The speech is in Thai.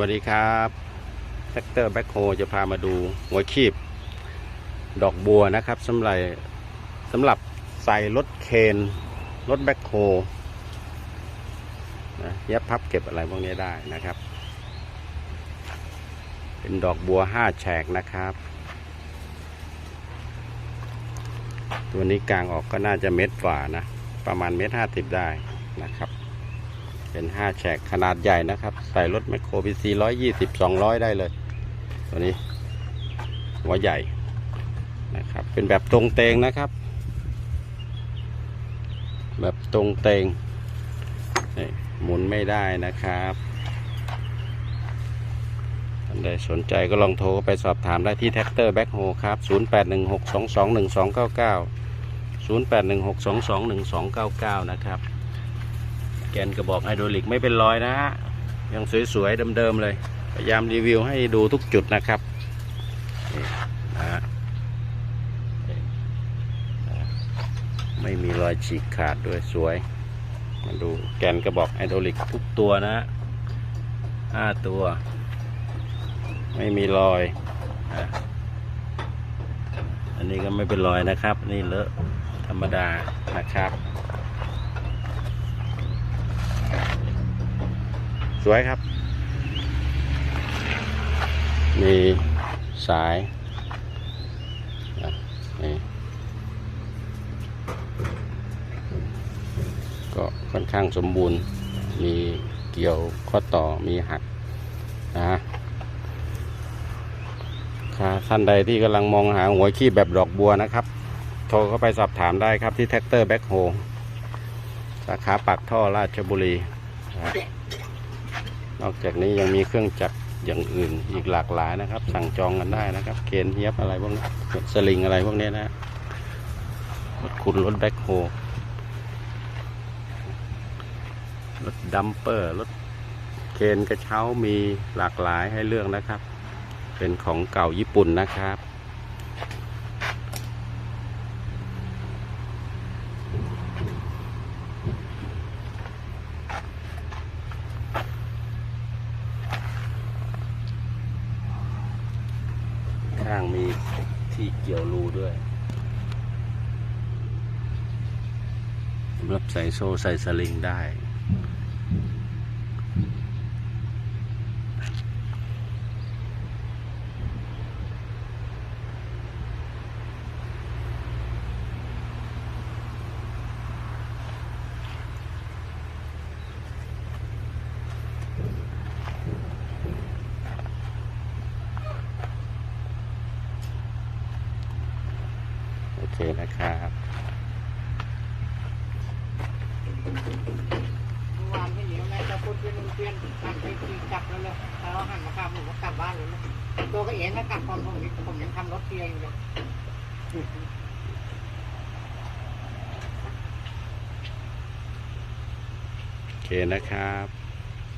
วัสดีครับแท็กเตอร์แบ็คโฮจะพามาดูหัวคีบ ดอกบัวนะครับสำหรับสำหรับใส่รถเคนรถแบ็คโฮนะย็บพับเก็บอะไรพวกนี้ได้นะครับ เป็นดอกบัวห้าแฉกนะครับ ตัวนี้กลางออกก็น่าจะเม็ดฝ่านะ ประมาณเม็ดห้าสิบได้นะครับ เป็นห้าแฉกขนาดใหญ่นะครับ ใส่รถแมคโครพีซีร้อยยี่สิบสองร้อยได้เลย ตัวนี้ หัวใหญ่นะครับ เป็นแบบตรงเตงนะครับ แบบตรงเตงนี่หมุนไม่ได้นะครับท่านใดสนใจก็ลองโทรไปสอบถามได้ที่แท็กเตอร์แบ็คโฮครับ 0816221299 0816221299 นะครับ แกนกระบอกไฮดรอลิกไม่เป็นรอยนะฮะยังสวยๆเดิมๆเลย พยายามรีวิวให้ดูทุกจุดนะครับนี่นะฮะไม่มีรอยฉีกขาดด้วยสวย มาดูแกนกระบอกไฮดรอลิกทุกตัวนะฮะห้าตัว ไม่มีรอย อันนี้ก็ไม่เป็นรอยนะครับ นี่เลอะธรรมดานะครับ สวยครับ มีสายนี่ก็ค่อนข้างสมบูรณ์ มีเกี่ยวข้อต่อมีหักนะฮะค่ะท่านใดที่กำลังมองหาหัวขี้แบบดอกบัวนะครับ โทรเข้าไปสอบถามได้ครับที่แท็กเตอร์แบ็คโฮสาขาปากท่อราชบุรีนะ นอกจากนี้ยังมีเครื่องจักรอย่างอื่นอีกหลากหลายนะครับ สั่งจองกันได้นะครับเคนเยียบอะไรพวกนี้สลิงอะไรพวกนี้นะรถขุดรถแบ็คโฮรถดัมเปอร์รถเคนกระเช้ามีหลากหลายให้เลือกนะครับ เป็นของเก่าญี่ปุ่นนะครับ ข้างมีที่เกี่ยวรูด้วยสำหรับใส่โซ่ใส่สลิงได้ โอเคนะครับเมื่อวานไม่เหนียวแม่จะพูดเปลี่ยนเปลี่ยนกลับไปขี่กลับแล้วเลยแล้วหันมาข้ามผมก็กลับบ้านเลยนะตัวก็เองนะกลับตอนผมผมยังทำรถเทียอยู่เลยโอเคนะครับ